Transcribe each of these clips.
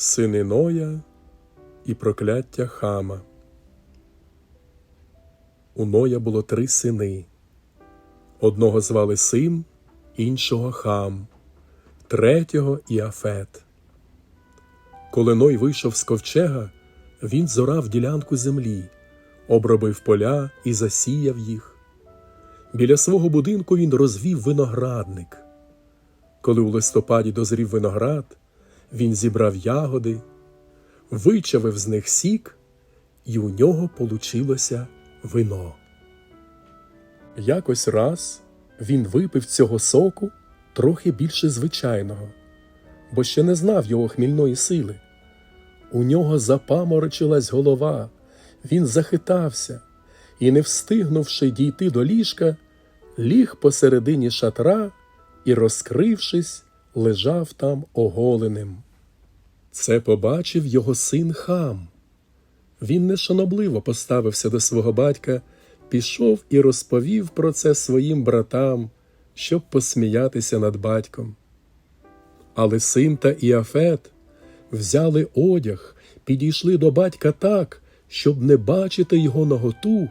Сини Ноя і прокляття Хама. У Ноя було три сини. Одного звали Сим, іншого Хам, третього Іафет. Коли Ной вийшов з ковчега, він зорав ділянку землі, обробив поля і засіяв їх. Біля свого будинку він розвів виноградник. Коли у листопаді дозрів виноград, він зібрав ягоди, вичавив з них сік, і у нього получилося вино. Якось раз він випив цього соку трохи більше звичайного, бо ще не знав його хмільної сили. У нього запаморочилась голова, він захитався і, не встигнувши дійти до ліжка, ліг посередині шатра і, розкрившись, лежав там оголеним. Це побачив його син хам. Він нешанобливо поставився до свого батька, пішов і розповів про це своїм братам, щоб посміятися над батьком. Але син та Іафет взяли одяг, підійшли до батька так, щоб не бачити його наготу,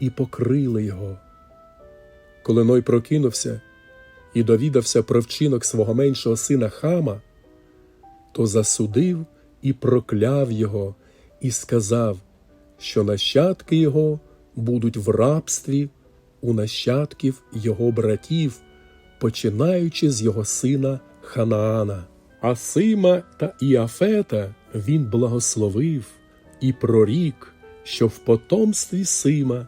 і покрили його. Коли Ной прокинувся і довідався про вчинок свого меншого сина Хама, то засудив і прокляв його, і сказав, що нащадки його будуть в рабстві у нащадків його братів, починаючи з його сина Ханаана. А Сима та Іафета він благословив і прорік, що в потомстві Сима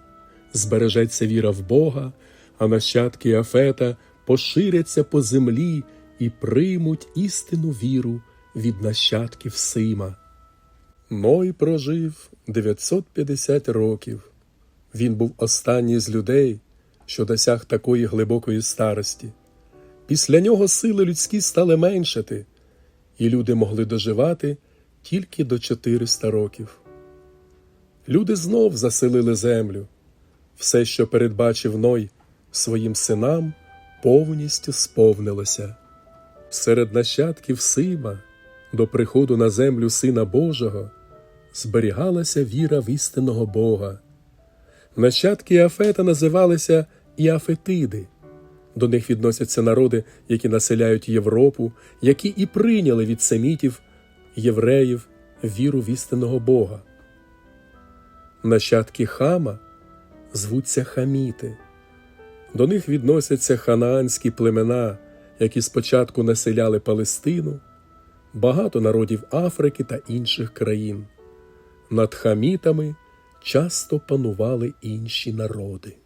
збережеться віра в Бога, а нащадки Іафета поширяться по землі і приймуть істинну віру від нащадків Сима. Ной прожив 950 років. Він був останній з людей, що досяг такої глибокої старості. Після нього сили людські стали меншати, і люди могли доживати тільки до 400 років. Люди знов заселили землю. Все, що передбачив Ной своїм синам, повністю сповнилося. Серед нащадків Сима до приходу на землю Сина Божого зберігалася віра в істинного Бога. Нащадки Іафета називалися Іафетиди. До них відносяться народи, які населяють Європу, які і прийняли від семітів, євреїв, віру в істинного Бога. Нащадки Хама звуться Хаміти. До них відносяться ханаанські племена, які спочатку населяли Палестину, багато народів Африки та інших країн. Над хамітами часто панували інші народи.